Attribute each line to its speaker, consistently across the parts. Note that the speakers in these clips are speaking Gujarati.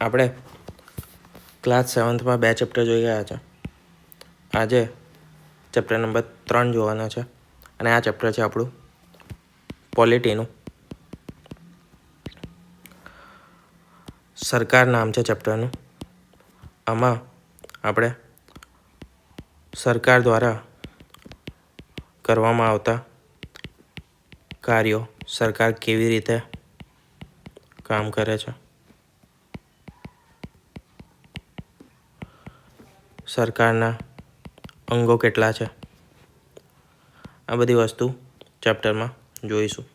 Speaker 1: આપણે ક્લાસ સેવન્થમાં બે ચેપ્ટર જોઈ ગયા છે. આજે ચેપ્ટર નંબર ત્રણ જોવાનો છે અને આ ચેપ્ટર છે આપણું પોલિટીનું સરકાર નામ છે ચેપ્ટરનું આમાં આપણે સરકાર દ્વારા કરવામાં આવતા કાર્યો સરકાર કેવી રીતે કામ કરે છે? સરકારના અંગો કેટલા છે? આ બધી વસ્તુ ચેપ્ટરમાં જોઈશું.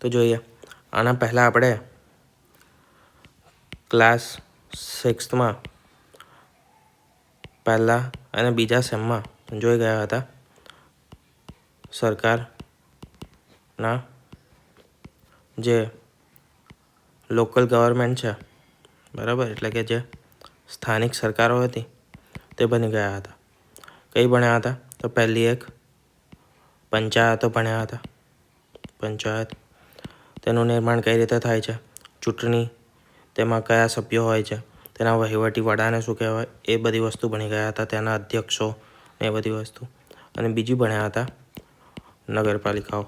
Speaker 1: તો જોઈએ, આના પહેલાં આપણે ક્લાસ સિક્સ્થમાં પહેલાં અને બીજા સેમમાં જોઈ ગયા હતા સરકારના જે લોકલ ગવર્મેન્ટ છે બરાબર? એટલે કે જે સ્થાનિક સરકારો હતી, તે બની ગયા હતા. કઈ ભણ્યા હતા? તો પહેલી એક પંચાયતો ભણ્યા હતા. પંચાયત. તેનું નિર્માણ કઈ રીતે થાય છે? ચૂંટણી તેમાં કયા સભ્યો હોય છે? તેના વહીવટી વડાને શું કહેવાય? એ બધી વસ્તુ ભણી ગયા હતા. તેના અધ્યક્ષો ને એ બધી વસ્તુ. અને બીજી ભણ્યા હતા નગરપાલિકાઓ.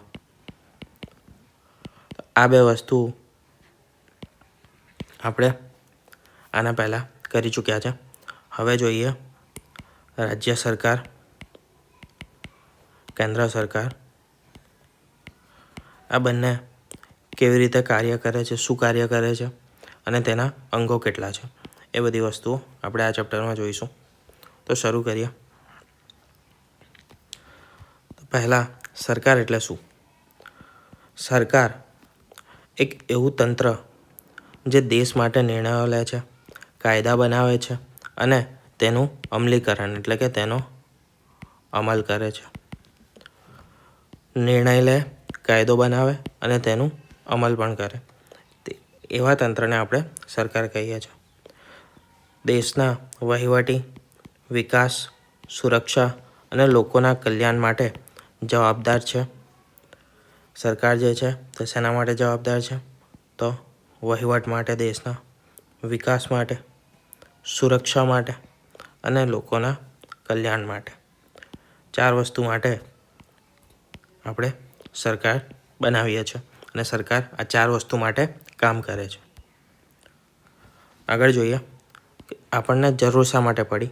Speaker 1: આ બે વસ્તુ આપણે આના પહેલાં કરી ચૂક્યા છે. હવે જોઈએ રાજ્ય સરકાર, કેન્દ્ર સરકાર. આ બંને કેવી રીતે કાર્ય કરે છે, શું કાર્ય કરે છે અને તેના અંગો કેટલા છે, એ બધી વસ્તુઓ આપણે આ ચેપ્ટરમાં જોઈશું. તો શરૂ કરીએ. પહેલાં સરકાર એટલે શું? સરકાર એક એવું તંત્ર જે દેશ માટે નિર્ણયો લે છે કાયદા બનાવે છે અને તેનું અમલીકરણ, એટલે કે તેનો અમલ કરે છે. નિર્ણય લે, કાયદો બનાવે અને તેનું અમલ પણ કરે. એવા તંત્રને આપણે સરકાર કહીએ છીએ. દેશના વહીવટી, વિકાસ, સુરક્ષા અને લોકોના કલ્યાણ માટે જવાબદાર છે. સરકાર જે છે તે શેના માટે જવાબદાર છે? તો વહીવટ માટે, દેશના વિકાસ માટે. સુરક્ષા માટે અને લોકોના કલ્યાણ માટે. ચાર વસ્તુ માટે આપણે સરકાર બનાવીએ છીએ અને સરકાર આ ચાર વસ્તુ માટે કામ કરે છે. આગળ જોઈએ આપણને જરૂર શા માટે પડી?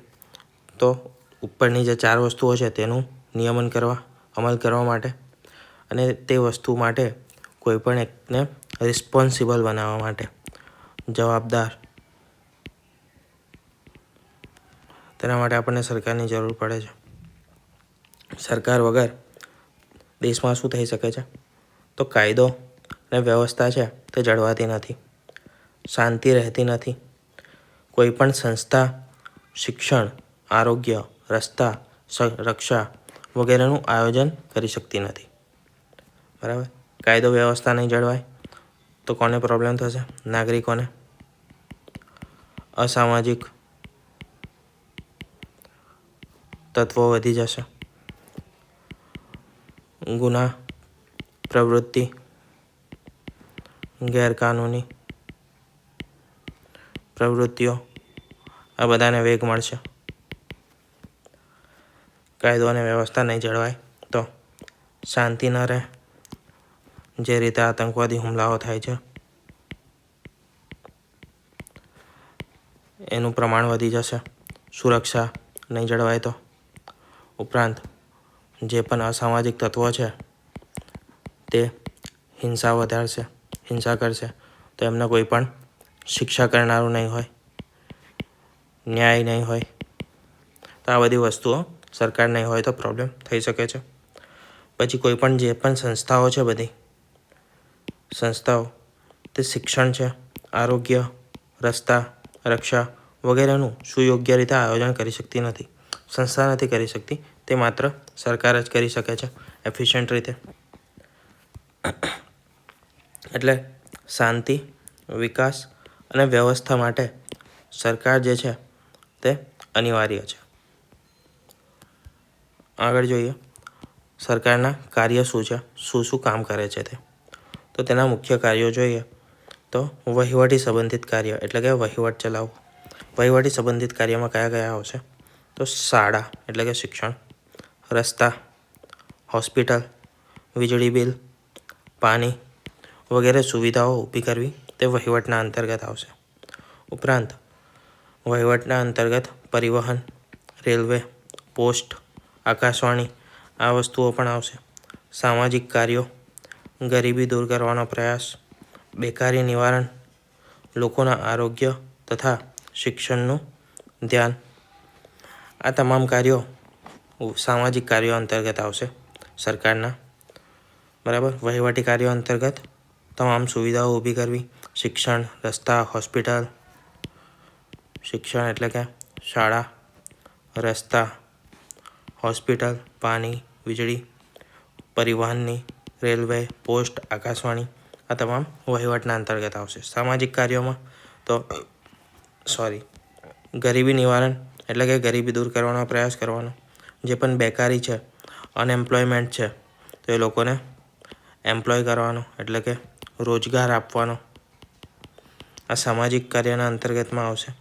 Speaker 1: તો ઉપરની જે ચાર વસ્તુઓ છે તેનું નિયમન કરવા, અમલ કરવા માટે અને તે વસ્તુ માટે કોઈપણ એકને રિસ્પોન્સિબલ બનાવવા માટે જવાબદાર તેના માટે આપણને સરકારની જરૂર પડે છે. સરકાર વગર દેશમાં શું થઈ શકે છે? તો કાયદો અને વ્યવસ્થા છે તે જળવાતી નથી, શાંતિ રહેતી નથી. કોઈ પણ સંસ્થા, શિક્ષણ, આરોગ્ય, રસ્તા રક્ષા વગેરેનું આયોજન કરી શકતી નથી. બરાબર? કાયદો વ્યવસ્થા નહીં જળવાય, તો કોને પ્રોબ્લેમ થશે? નાગરિકોને. અસામાજિક તત્વો વધી જશે. ગુના, પ્રવૃત્તિ, ગેરકાનૂની, પ્રવૃત્તિઓ, આ બધાને વેગ મળશે. કાયદો અને વ્યવસ્થા નહીં જળવાય તો શાંતિ ન રહે. જે રીતે આતંકવાદી હુમલાઓ થાય છે, એનું પ્રમાણ વધી જશે. સુરક્ષા નહીં જળવાય તો ઉપરાંત જે પણ અસામાજિક તત્વો છે, તે હિંસા વધારશે, હિંસા કરશે, તો એમને કોઈ પણ શિક્ષા કરનારું નહીં હોય, ન્યાય નહીં હોય. તો આ બધી વસ્તુઓ સરકાર નહીં હોય તો પ્રોબ્લેમ થઈ શકે છે. પછી કોઈ પણ જે પણ સંસ્થાઓ છે બધી, સંસ્થાઓ, તે શિક્ષણ છે, આરોગ્ય, રસ્તા, રક્ષા વગેરેનું સુયોગ્ય રીતે આયોજન કરી શકતી નથી, સંસ્થા નથી કરી શકતી તે માત્ર સરકાર જ કરી શકે છે એફિશિયન્ટ રીતે. એટલે શાંતિ, વિકાસ અને વ્યવસ્થા માટે સરકાર જે છે તે અનિવાર્ય છે. આગળ જોઈએ, સરકારના કાર્ય શું છે, શું શું કામ કરે છે તે. તો તેના મુખ્ય કાર્યો જોઈએ તો વહીવટી સંબંધિત કાર્ય, એટલે કે વહીવટ ચલાવવું. વહીવટી સંબંધિત કાર્યમાં કયા કયા આવશે? તો શાળા, એટલે કે શિક્ષણ. રસ્તા, હોસ્પિટલ, વીજળી બિલ, પાણી વગેરે સુવિધાઓ ઊભી કરવી તે વહીવટના અંતર્ગત આવશે. ઉપરાંત, વહીવટના અંતર્ગત પરિવહન, રેલવે, પોસ્ટ, આકાશવાણી આ વસ્તુઓ પણ આવશે. સામાજિક કાર્યો, ગરીબી દૂર કરવાનો પ્રયાસ, બેકારી નિવારણ, લોકોના આરોગ્ય તથા શિક્ષણનું ધ્યાન. આ તમામ કાર્યો સામાજિક કાર્યો અંતર્ગત આવશે સરકારના. બરાબર? વહીવટી કાર્યો અંતર્ગત તમામ સુવિધાઓ ઊભી કરવી. શિક્ષણ, રસ્તા, હોસ્પિટલ, શિક્ષણ એટલે કે શાળા, રસ્તા, હોસ્પિટલ, પાણી, વીજળી, પરિવહનની, રેલવે, પોસ્ટ, આકાશવાણી આ તમામ વહીવટના અંતર્ગત આવશે. સામાજિક કાર્યોમાં તો સોરી ગરીબી નિવારણ એટલે કે ગરીબી દૂર કરવાનો પ્રયાસ કરવાનો. જે પણ બેકારી છે અનએમ્પ્લોયમેન્ટ છે, તો એ લોકોને એમ્પ્લોય કરવાનો, એટલે કે રોજગાર આપવાનો. આ સામાજિક કાર્યના અંતર્ગતમાં આવશે.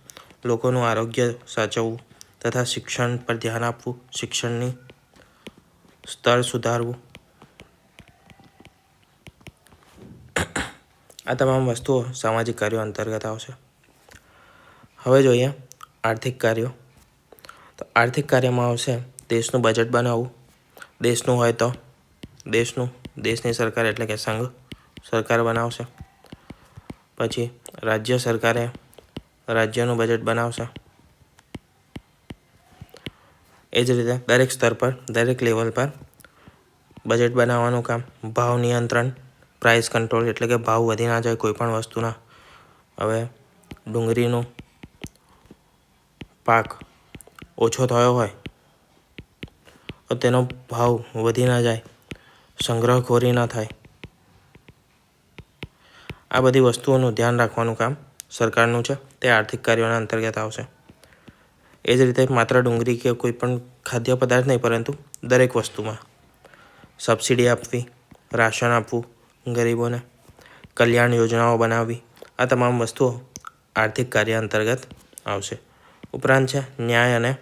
Speaker 1: લોકોનું આરોગ્ય સાચવવું તથા શિક્ષણ પર ધ્યાન આપવું, શિક્ષણની સ્તર સુધારવું. આ તમામ વસ્તુઓ સામાજિક કાર્યો અંતર્ગત આવશે. હવે જોઈએ આર્થિક કાર્યો. તો આર્થિક કાર્યમાં આવશે દેશનું બજેટ બનાવવું દેશનું હોય તો? દેશનું? દેશની સરકાર એટલે કે સંઘ સરકાર બનાવશે. પછી રાજ્ય સરકારે રાજ્યનું બજેટ બનાવશે. એ જ રીતે દરેક સ્તર પર, દરેક લેવલ પર બજેટ બનાવવાનું કામ. ભાવ નિયંત્રણ પ્રાઇસ કંટ્રોલ એટલે કે ભાવ વધી ના જાય કોઈ પણ વસ્તુના. હવે ડુંગળીનો પાક ઓછો થયો હોય તેનો ભાવ વધી ના જાય, સંગ્રહખોરી ના થાય. આ બધી વસ્તુઓનું ધ્યાન રાખવાનું કામ સરકારનું છે, તે આર્થિક કાર્યોના અંતર્ગત આવશે. એ જ રીતે માત્ર ડુંગળી કે કોઈ પણ ખાદ્ય પદાર્થ નહીં, પરંતુ દરેક વસ્તુમાં સબસિડી આપવી, રાશન આપવું, ગરીબોને કલ્યાણ યોજનાઓ બનાવવી, આ તમામ વસ્તુઓ આર્થિક કાર્ય અંતર્ગત આવશે. ઉપરાંત છે ન્યાય અને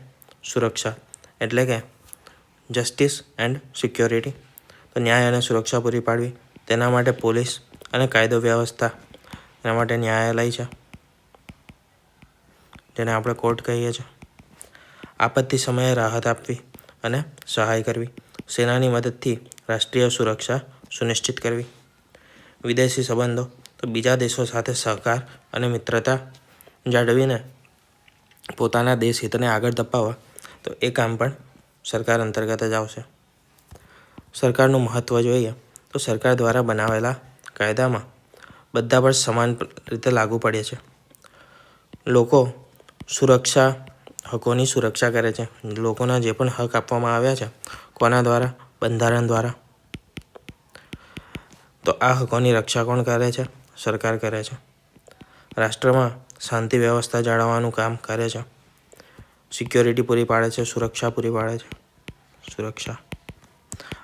Speaker 1: સુરક્ષા, એટલે કે જસ્ટિસ એન્ડ સિક્યોરિટી. તો ન્યાય અને સુરક્ષા પૂરી પાડવી. તેના માટે પોલીસ અને કાયદો વ્યવસ્થા. એના માટે ન્યાયાલય છે. જેને આપણે કોર્ટ કહીએ છીએ. આપત્તિ સમયે રાહત આપવી અને સહાય કરવી. સેનાની મદદથી રાષ્ટ્રીય સુરક્ષા સુનિશ્ચિત કરવી. વિદેશી સંબંધો. તો બીજા દેશો સાથે સહકાર અને મિત્રતા જાળવીને પોતાના દેશ હિતને આગળ ધપાવવા. તો એ કામ પણ સરકાર અંતર્ગત જ આવશે. સરકારનું મહત્ત્વ જોઈએ તો સરકાર દ્વારા બનાવેલા કાયદામાં બધા પર સમાન રીતે લાગુ પડે છે. લોકો સુરક્ષા, હકોની સુરક્ષા કરે છે. લોકોના જે પણ હક આપવામાં આવ્યા છે, કોના દ્વારા? બંધારણ દ્વારા. તો આ હકોની રક્ષા કોણ કરે છે? સરકાર કરે છે. રાષ્ટ્રમાં શાંતિ વ્યવસ્થા જાળવવાનું કામ કરે છે. સિક્યોરિટી પૂરી પાડે છે, સુરક્ષા પૂરી પાડે છે. સુરક્ષા.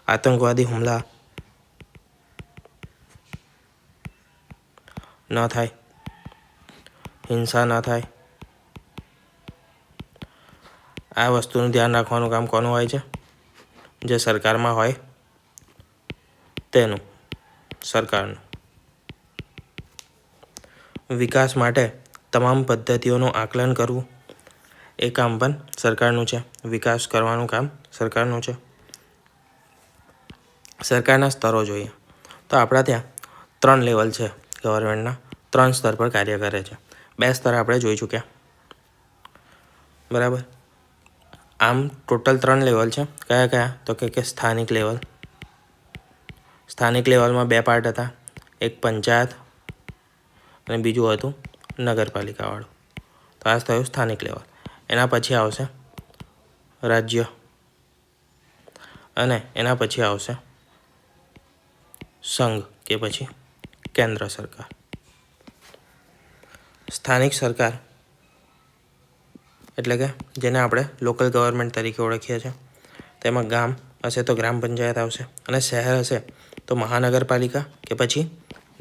Speaker 1: આતંકવાદી હુમલા. ન થાય. હિંસા ન થાય. આ વસ્તુનું ધ્યાન રાખવાનું કામ કોનું હોય છે? જે સરકારમાં હોય, તેનું, સરકારનું. વિકાસ માટે તમામ પદ્ધતિઓનું આકલન કરવું. એ કામ પણ સરકારનું છે. વિકાસ કરવાનું કામ સરકારનું છે. સરકારના સ્તરો જોઈએ. તો આપણા ત્યાં ત્રણ લેવલ છે ગવર્મેન્ટના ત્રણ સ્તર પર કાર્ય કરે છે. બે સ્તર આપણે જોઈ ચૂક્યા. બરાબર? આમ ટોટલ ત્રણ લેવલ છે. કયા કયા? તો કે કે સ્થાનિક લેવલ. સ્થાનિક લેવલમાં બે પાર્ટ હતા. એક પંચાયત અને બીજું હતું નગરપાલિકાવાળું. તો આ થયું સ્થાનિક લેવલ. એના પછી આવશે રાજ્ય. અને એના પછી આવશે સંઘ, કે પછી કેન્દ્ર સરકાર. સ્થાનિક સરકાર, એટલે કે જેને આપણે લોકલ ગવર્મેન્ટ તરીકે ઓળખીએ છીએ. તેમાં ગામ હશે તો ગ્રામ પંચાયત આવશે અને શહેર હશે તો મહાનગરપાલિકા કે પછી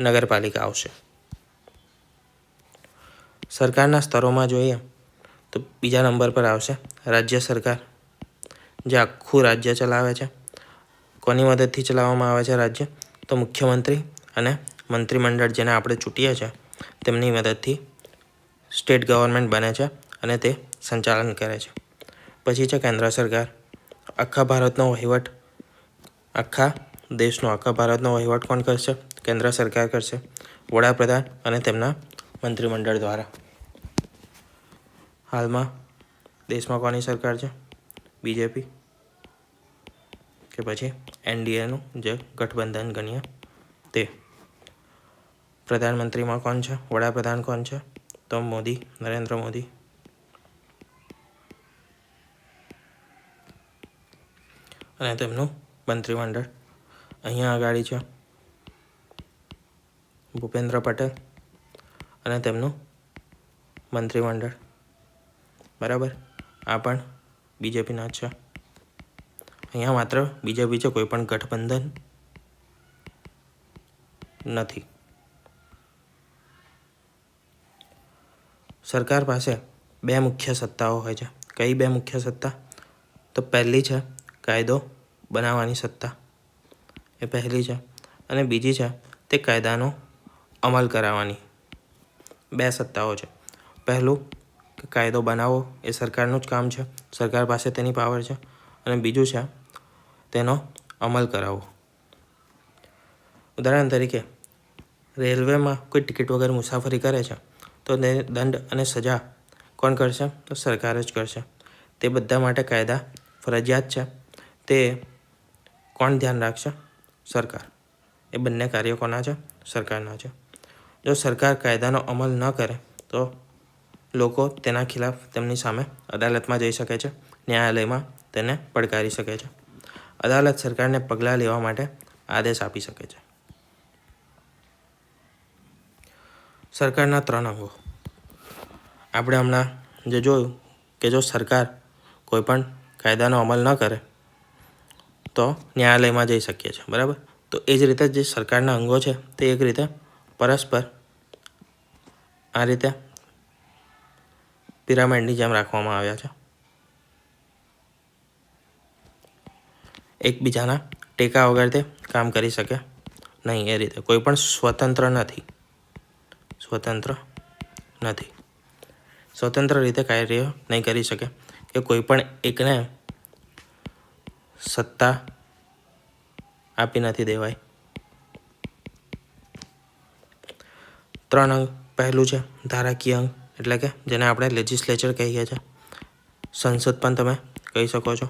Speaker 1: નગરપાલિકા આવશે. સરકારના સ્તરોમાં જોઈએ તો બીજા નંબર પર આવશે રાજ્ય સરકાર. જે આખું રાજ્ય ચલાવે છે. કોની મદદથી ચલાવવામાં આવે છે રાજ્ય? તો મુખ્યમંત્રી અને મંત્રીમંડળ જેને આપણે ચૂંટીએ છીએ, તેમની મદદથી સ્ટેટ ગવર્મેન્ટ બને છે અને તે સંચાલન કરે છે. પછી છે કેન્દ્ર સરકાર. આખા ભારતનો વહીવટ, આખા દેશનો, આખા ભારતનો વહીવટ કોણ કરશે? કેન્દ્ર સરકાર કરશે. વડાપ્રધાન અને તેમના મંત્રીમંડળ દ્વારા. હાલમાં દેશમાં કોની સરકાર છે? બીજેપી કે પછી એનડીએનું જે ગઠબંધન ગણીએ તે? પ્રધાનમંત્રીમાં કોણ છે? વડાપ્રધાન કોણ છે? તો મોદી, નરેન્દ્ર મોદી. અને તેમનું મંત્રીમંડળ અહીંયા આગાડી છે. ભૂપેન્દ્ર પટેલ અને તેમનું મંત્રીમંડળ. બરાબર? આ પણ બીજેપીના છે. અહીંયા માત્ર બીજેપી છે, કોઈ પણ ગઠબંધન નથી. સરકાર પાસે બે મુખ્ય સત્તાઓ હોય છે. કઈ બે મુખ્ય સત્તા? તો પહેલી છે કાયદો બનાવવાની સત્તા. એ પહેલી છે. અને બીજી છે તે કાયદાનો અમલ કરાવવાની. બે સત્તાઓ છે. પહેલું કાયદો બનાવવો એ સરકારનું જ કામ છે. સરકાર પાસે તેની પાવર છે. અને બીજું છે, તેનો અમલ કરાવવો ઉદાહરણ તરીકે, રેલવેમાં કોઈ ટિકિટ વગર મુસાફરી કરે છે, તો તે દંડ અને સજા કોણ કરશે? તો સરકાર જ કરશે. તે બધા માટે કાયદા ફરજિયાત છે. તે કોણ ધ્યાન રાખશે? સરકાર. એ બંને કાર્યો કોના છે? સરકારના છે. જો સરકાર કાયદાનો અમલ ન કરે, તો લોકો તેના ખિલાફ તેમની સામે અદાલતમાં જઈ શકે છે, ન્યાયાલયમાં તેને પડકારી શકે છે. અદાલત સરકારને પગલાં લેવા માટે આદેશ આપી શકે છે. સરકારના ત્રણ અંગો. આપણે હમણાં જે જોયું કે જો સરકાર કોઈ પણ કાયદાનો અમલ ન કરે, તો ન્યાયાલયમાં જઈ શકીએ છીએ, બરાબર? તો એ જ રીતે જે સરકારના અંગો છે, તે એક રીતે પરસ્પર આ રીતે પિરામિડની જેમ રાખવામાં આવ્યા છે. એકબીજાના ટેકા વગર તે કામ કરી શકે નહીં એ રીતે. કોઈ પણ સ્વતંત્ર નથી. સ્વતંત્ર નથી. સ્વતંત્ર રીતે કાર્ય નહીં કરી શકે કે કોઈ પણ એકને સત્તા આપી નથી દેવાય. ત્રણ અંગ પહેલું છે ધારાકીય અંગ. એટલે કે જેને આપણે લેજિસ્લેચર કહીએ છીએ. સંસદ પણ તમે કહી શકો છો.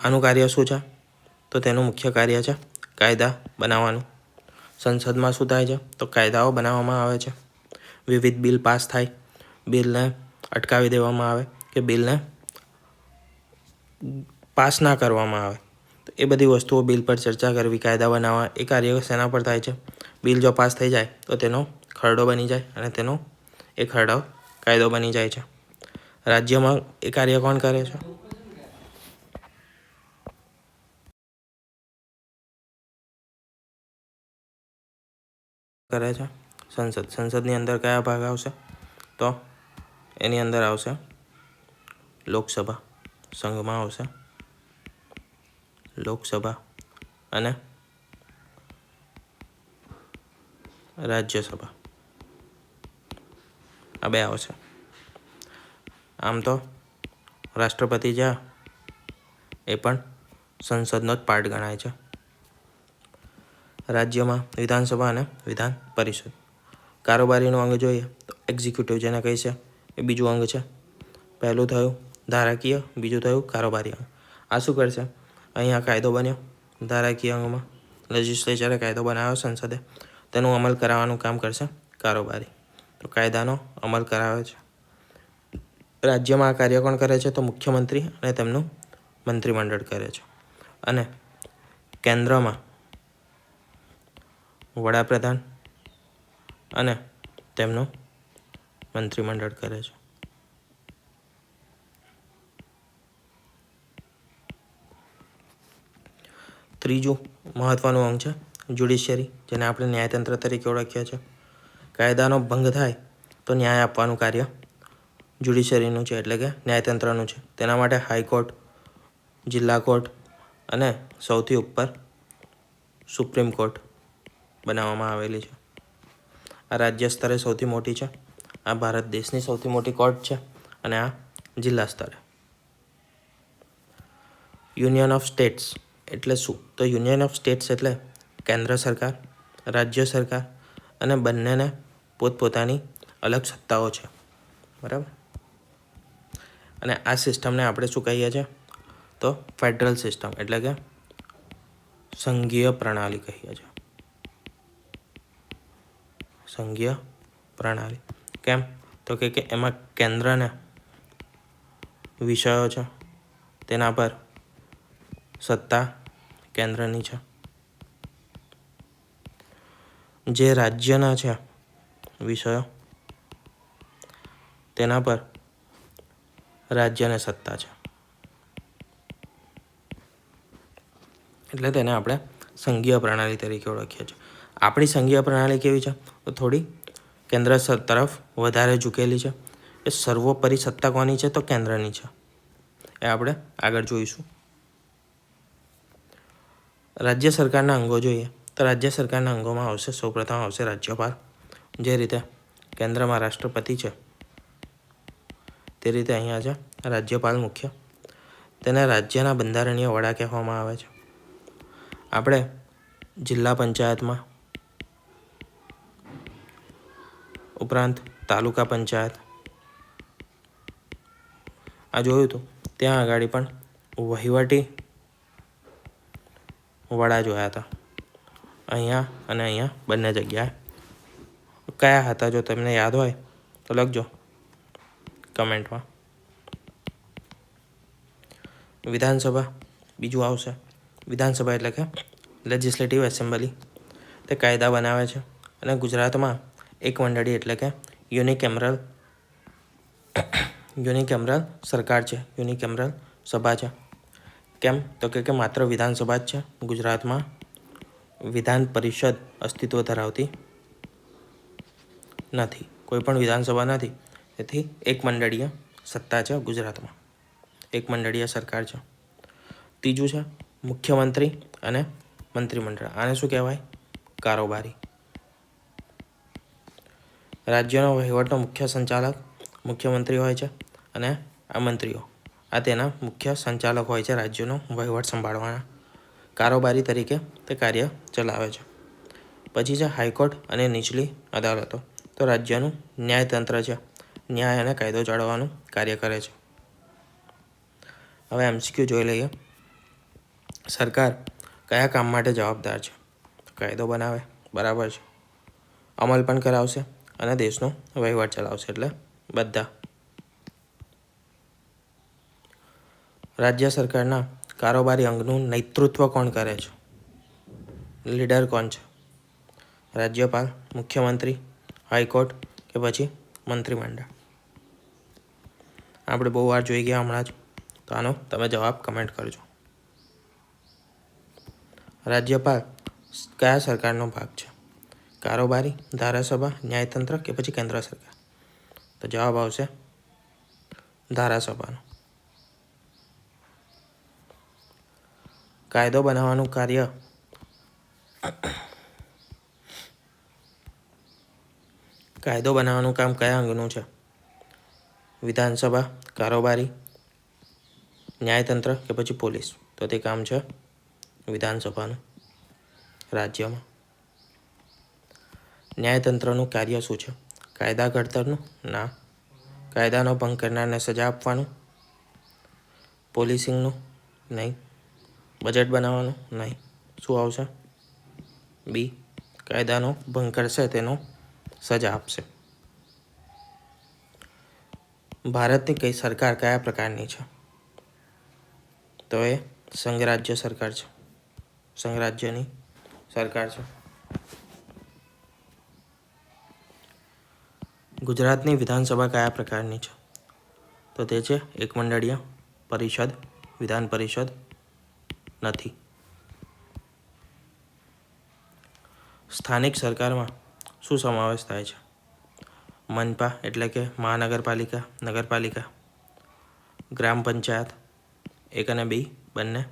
Speaker 1: આનું કાર્ય શું છે? તો તેનું મુખ્ય કાર્ય છે કાયદા બનાવવાનું. સંસદમાં શું થાય છે? તો કાયદાઓ બનાવવામાં આવે છે. વિવિધ બિલ પાસ થાય. બિલને અટકાવી દેવામાં આવે કે બિલને પાસ ના કરવામાં આવે. તો એ બધી વસ્તુઓ બિલ પર ચર્ચા કરવી, કાયદા બનાવવા, એ કાર્ય શેના પર થાય છે? બિલ જો પાસ થઈ જાય તો તેનો ખરડો બની જાય અને તેનો એ ખરડો કાયદો બની જાય છે. રાજ્યમાં એ કાર્ય કોણ કરે છે? કરે છે. સંસદ. સંસદની અંદર કયા ભાગ આવશે? તો એની અંદર આવશે લોકસભા સંઘમાં આવશે. લોકસભા અને રાજ્યસભા. આ બે આવશે. આમ તો રાષ્ટ્રપતિ જે એ પણ સંસદનો જ પાર્ટ ગણાય છે. રાજ્યમાં વિધાનસભા અને વિધાન પરિષદ. કારોબારીનું અંગ જોઈએ તો એક્ઝિક્યુટિવ જેને કહે છે, એ બીજું અંગ છે. પહેલું થયું ધારાકીય, બીજું થયું કારોબારી અંગ. આ શું કરશે? અહીંયા કાયદો બન્યો ધારાકીય અંગમાં. લેજિસ્લેચરે કાયદો બનાવ્યો સંસદે. તેનું અમલ કરાવવાનું કામ કરશે કારોબારી. કાયદાનો અમલ કરાવે છે. રાજ્યમાં આ કાર્ય કોણ કરે છે? તો મુખ્યમંત્રી અને તેમનું મંત્રીમંડળ કરે છે. અને કેન્દ્રમાં વડાપ્રધાન અને તેમનું મંત્રીમંડળ કરે છે. ત્રીજું મહત્ત્વનું અંગ છે જ્યુડિશિયરી જેને આપણે ન્યાયતંત્ર તરીકે ઓળખીએ છીએ. કાયદાનો ભંગ થાય તો ન્યાય આપવાનું કાર્ય જ્યુડિશરીનું છે એટલે કે ન્યાયતંત્રનું છે. તેના માટે હાઈકોર્ટ, જિલ્લા કોર્ટ અને સૌથી ઉપર સુપ્રીમ કોર્ટ બનાવવામાં આવેલી છે. આ રાજ્ય સ્તરે સૌથી મોટી છે. આ ભારત દેશની સૌથી મોટી કોર્ટ છે અને આ જિલ્લા સ્તરે. યુનિયન ઓફ સ્ટેટ્સ એટલે શું? તો યુનિયન ઓફ સ્ટેટ્સ એટલે કેન્દ્ર સરકાર, રાજ્ય સરકાર અને બંનેને પોતપોતાની અલગ સત્તાઓ છે. બરાબર? અને આ સિસ્ટમને આપણે શું કહીએ છીએ? તો ફેડરલ સિસ્ટમ એટલે કે સંઘીય પ્રણાલી કહીએ છીએ. સંઘીય પ્રણાલી. કેમ? તો કે એમાં કેન્દ્રને વિષયો છે. તેના પર સત્તા કેન્દ્રની છે. જે રાજ્યના છે વિષયો તેના પર રાજ્યને સત્તા છે. એટલે તેને આપણે સંઘીય પ્રણાલી તરીકે ઓળખીએ છીએ. આપણી સંઘીય પ્રણાલી કેવી છે? તો થોડી કેન્દ્ર તરફ વધારે ઝૂકેલી છે. એ સર્વોપરી સત્તા કોની છે? તો કેન્દ્રની છે. એ આપણે આગળ જોઈશું. રાજ્ય સરકારના અંગો જોઈએ. તો રાજ્ય સરકારના અંગોમાં આવશે, સૌપ્રથમ આવશે રાજ્યપાલ. જે રીતે કેન્દ્રમાં રાષ્ટ્રપતિ છે, તે રીતે અહીંયા છે રાજ્યપાલ મુખ્ય. તેને રાજ્યના બંધારણીય વડા કહેવામાં આવે છે. આપણે જિલ્લા પંચાયતમાં ઉપરાંત તાલુકા પંચાયત આ જોયું હતું, ત્યાં આગળ પણ વહીવટી વડા જોયા હતા. અહીંયા અને અહીંયા બંને જગ્યાએ કયા હતા જો તમને યાદ હોય, તો લખજો કમેન્ટમાં. વિધાનસભા, બીજું આવશે. વિધાનસભા એટલે કે લેજિસ્લેટિવ એસેમ્બલી તે કાયદા બનાવે છે. અને ગુજરાતમાં એક મંડળી એટલે કે યુનિકેમરલ યુનિકેમરલ સરકાર છે. યુનિકેમરલ સભા છે. કેમ? તો કે માત્ર વિધાનસભા જ છે. ગુજરાતમાં વિધાન પરિષદ અસ્તિત્વ ધરાવતી નથી, કોઈ પણ વિધાનસભા નથી. તેથી એક મંડળીય સત્તા છે ગુજરાતમાં, એક મંડળીય સરકાર છે. ત્રીજું છે મુખ્યમંત્રી અને મંત્રીમંડળ. આને શું કહેવાય? કારોબારી. રાજ્યનો વહીવટનો મુખ્ય સંચાલક મુખ્યમંત્રી હોય છે અને આ મંત્રીઓ. આ તેના મુખ્ય સંચાલક હોય છે રાજ્યનો વહીવટ સંભાળવાના. કારોબારી તરીકે તે કાર્ય ચલાવે છે. પછી છે હાઈકોર્ટ અને નીચલી અદાલતો. તો રાજ્યનું ન્યાયતંત્ર છે. ન્યાય અને કાયદો જાળવવાનું કાર્ય કરે છે. હવે એમસીક્યુ જોઈ લઈએ. સરકાર કયા કામ માટે જવાબદાર છે? કાયદો બનાવે, બરાબર છે. અમલ પણ કરાવશે અને દેશનો વહીવટ ચલાવશે એટલે બધા. રાજ્ય સરકારના કારોબારી અંગનું નેતૃત્વ કોણ કરે છે? લીડર કોણ છે? રાજ્યપાલ, મુખ્યમંત્રી હાઈકોર્ટ કે પછી મંત્રીમંડળ? આપણે બહુ વાર જોઈ ગયા હમણાં જ. તો આનો તમે જવાબ કમેન્ટ કરજો. રાજ્યપાલ કયા સરકારનો ભાગ છે? કારોબારી, ધારાસભા, ન્યાયતંત્ર કે પછી કેન્દ્ર સરકાર? તો જવાબ આવશે ધારાસભાનો. કાયદો બનાવવાનું કાર્ય કાયદો બનાવવાનું કામ કયા અંગનું છે? વિધાનસભા, કારોબારી, ન્યાયતંત્ર કે પછી પોલીસ? તો તે કામ છે વિધાનસભાનું, રાજ્યમાં. ન્યાયતંત્રનું કાર્ય શું છે? કાયદા ઘડતરનું? ના. કાયદાનો ભંગ કરનારને સજા આપવાનું? પોલીસિંગનું? નહીં. બજેટ બનાવવાનું? નહીં. શું આવશે? બી. કાયદાનો ભંગ કરશે તેનો સજા આપશે. ભારતની કઈ સરકાર કયા પ્રકારની છે? તો એ સંઘરાજ્ય સરકાર છે. સંઘરાજ્યની સરકાર છે. ગુજરાતની વિધાનસભા કયા પ્રકારની છે? તો તે છે એક મંડળીય પરિષદ, વિધાન પરિષદ નથી. સ્થાનિક સરકારમાં શું સમાવેશ થાય છે? મનપા એટલે કે મહાનગરપાલિકા, નગરપાલિકા. ગ્રામ પંચાયત, એક અને બી બંને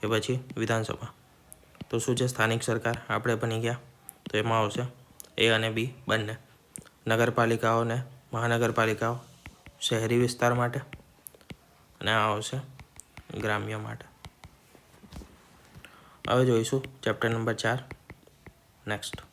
Speaker 1: કે પછી વિધાનસભા. તો શું છે? સ્થાનિક સરકાર આપણે બની ગયા, તો એમાં આવશે એ અને બી બંને. નગરપાલિકાઓ ને મહાનગરપાલિકાઓ શહેરી વિસ્તાર માટે અને આ આવશે ગ્રામ્ય માટે. હવે જોઈશું ચેપ્ટર નંબર ચાર. નેક્સ્ટ